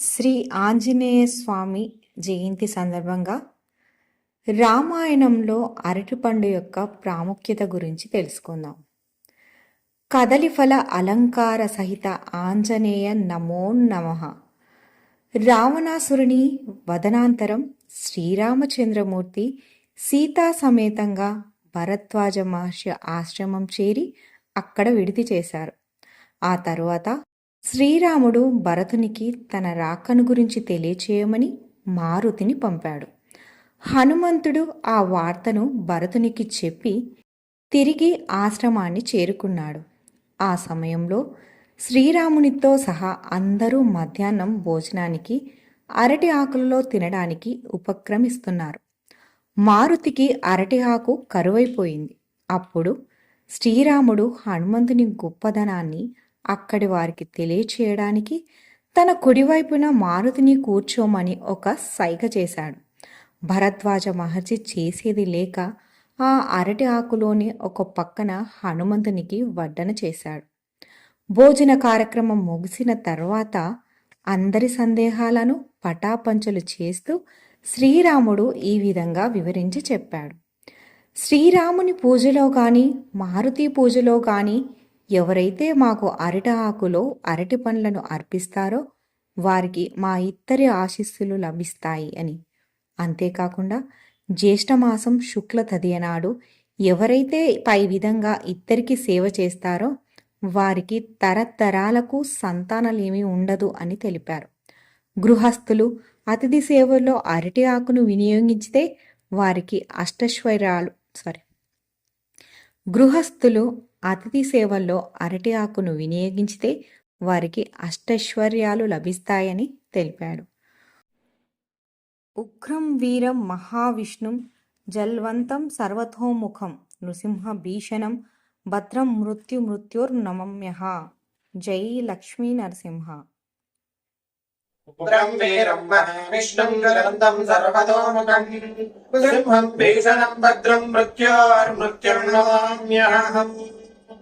శ్రీ ఆంజనేయ స్వామి జయంతి సందర్భంగా రామాయణంలో అరటిపండు యొక్క ప్రాముఖ్యత గురించి తెలుసుకుందాం. కదలిఫల అలంకార సహిత ఆంజనేయ నమో నమః. రావణాసురుని వదనాంతరం శ్రీరామచంద్రమూర్తి సీతా సమేతంగా భరద్వాజ మహర్షి ఆశ్రమం చేరి అక్కడ విడిది చేశారు. ఆ తరువాత శ్రీరాముడు భరతునికి తన రాకను గురించి తెలియచేయమని మారుతిని పంపాడు. హనుమంతుడు ఆ వార్తను భరతునికి చెప్పి తిరిగి ఆశ్రమాన్ని చేరుకున్నాడు. ఆ సమయంలో శ్రీరామునితో సహా అందరూ మధ్యాహ్నం భోజనానికి అరటి ఆకులలో తినడానికి ఉపక్రమిస్తున్నారు. మారుతికి అరటి ఆకు కరువైపోయింది. అప్పుడు శ్రీరాముడు హనుమంతుని గొప్పదనాన్ని అక్కడి వారికి తెలియచేయడానికి తన కుడివైపున మారుతిని కూర్చోమని ఒక సైగ చేశాడు. భరద్వాజ మహర్షి చేసేది లేక ఆ అరటి ఆకులోని ఒక పక్కన హనుమంతునికి వడ్డన చేశాడు. భోజన కార్యక్రమం ముగిసిన తర్వాత అందరి సందేహాలను పటాపంచలు చేస్తూ శ్రీరాముడు ఈ విధంగా వివరించి చెప్పాడు. శ్రీరాముని పూజలో కానీ మారుతి పూజలో కానీ ఎవరైతే మాకు అరటి ఆకులో అరటి పండ్లను అర్పిస్తారో వారికి మా ఇద్దరి ఆశీస్సులు లభిస్తాయి అని. అంతేకాకుండా జ్యేష్ఠమాసం శుక్ల తదియనాడు ఎవరైతే పై విధంగా ఇద్దరికి సేవ చేస్తారో వారికి తరతరాలకు సంతానలేమీ ఉండదు అని తెలిపారు. గృహస్థులు అతిథి సేవల్లో అరటి ఆకును వినియోగించితే వారికి అష్టైశ్వర్యాలు సారీ గృహస్థులు అతిథి సేవల్లో అరటి ఆకును వినియోగించితే వారికి అష్టైశ్వర్యాలు లభిస్తాయని తెలిపాడు. ఉగ్రం వీరం మహావిష్ణుం జల్వంతం సర్వతోముఖం నృసింహ భీషణం భద్రం మృత్యు మృత్యుర్నమమ్యహ జై లక్ష్మీ నరసింహ. ఉగ్రం వీరం మహావిష్ణుం జలంతం సర్వతోముఖం నృసింహం భీషణం భద్రం మృత్యోర్మృత్యుర్నమామ్యహం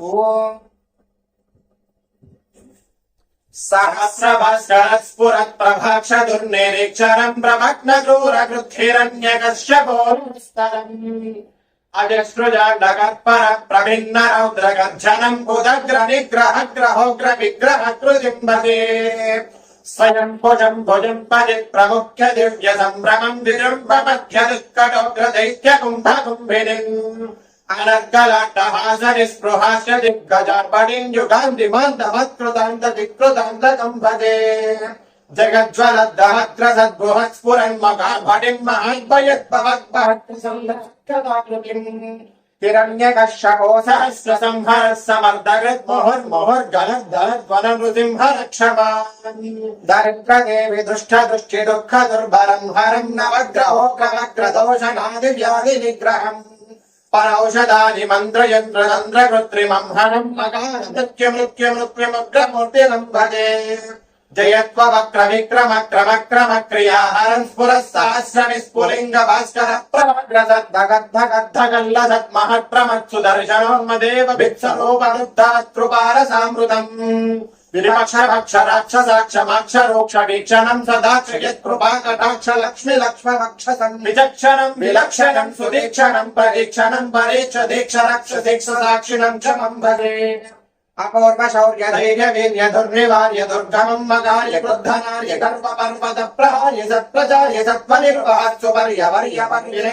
ॐ सहस्रवस्रस्फुरत्प्रभक्षदुर्निरीक्षरम् प्रभग्नक्रूरकृद्धिरण्यकश्यपोस्तरम् अजसृजाडगर्पर प्रभिन्न रौद्रगर्जनम् उदग्रनिग्रहग्रहोग्रविग्रहकृतिम्बते। स्वयम्भुजम् भुजम् परित् प्रमुख्य दिव्यसम्भ्रमम् विजृम्बमध्य दुःखडोग्रदैत्यकुम्भकुम्भिनिम् అనర్గలంటహాసరిస్పృహాస్య దిగ్గజార్పడింజుగాంధిమంతమత్కృతాంత వికృతాంత కంభదే జగజ్వలద్దహగ్ర సద్బృహస్ఫురన్మగాభటిం మహాద్భయద్భవద్భహత్సందృతిం హిరణ్యకశపో సహస్ర సంహర సమర్దగద్ముహుర్ముహుర్గలద్ధరద్వనృసింహరక్షమాదరిద్రదేవి దుష్ట దృష్టి దుఃఖ దుర్భరం హరం నవగ్రహో క్రమగ్రదోషనాది వ్యాధి నిగ్రహం పరౌషధాని మంత్రయంత్ర తంత్ర కృత్రిమం హరం మకార భజే జయత్వ వక్ర విక్రమ క్రమ క్రమ క్రియా హరం స్ఫుర సహస్ర విస్ఫులింగ భాస్కర ప్రవగ్రసద్ ధగద్ ధగద్ ధగల్ల సత్ మహత్ ప్రమత్ సామృతం విరిపక్ష భక్ష వీక్షణం సదాక్ష లక్ష్మి లక్ష్మ విచక్షణం విలక్షణం సుదీక్షణం పరీక్షణం పరీక్ష దీక్ష రక్ష దీక్ష సాక్షిణం క్షమం భజే అపూర్వ శౌర్య ధైర్య వీర్య దుర్నివార్య దుర్గమం మగార్య క్రుద్ధనార్య గర్వ పర్వత ప్రహార్య సత్ప్రచార్య సత్వ నిర్వహత్సు వర్య వర్య వర్య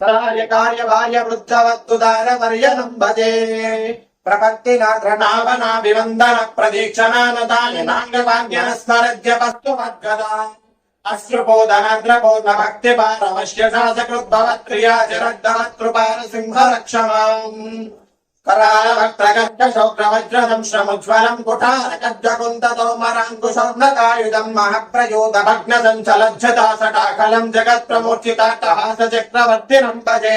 కార్య కార్య వార్య వృద్ధవత్తుదార వర్యనం భజే प्रपत्तिनावनाभिवन्दन प्रदीक्षणानतानिनाङ्गवाद्यनस्तरद्यपस्तु मद्गदा अश्रुपोदनद्रपोदभक्तिपारमश्य शासकृद्भवत्प्रियाचरद्धवत्कृपारसिंहरक्षमाम् करालवक्त्रगर्गशौक्रवज्रसंश्रमुज्ज्वलम् कुठारकब्जकुन्ततोमराङ्कुशोर्णकायुधम् महप्रयोदभग्नसञ्चलज्जता सटाकलम् जगत्प्रमूर्चिताट्टहासचक्रवर्तिनम् भजे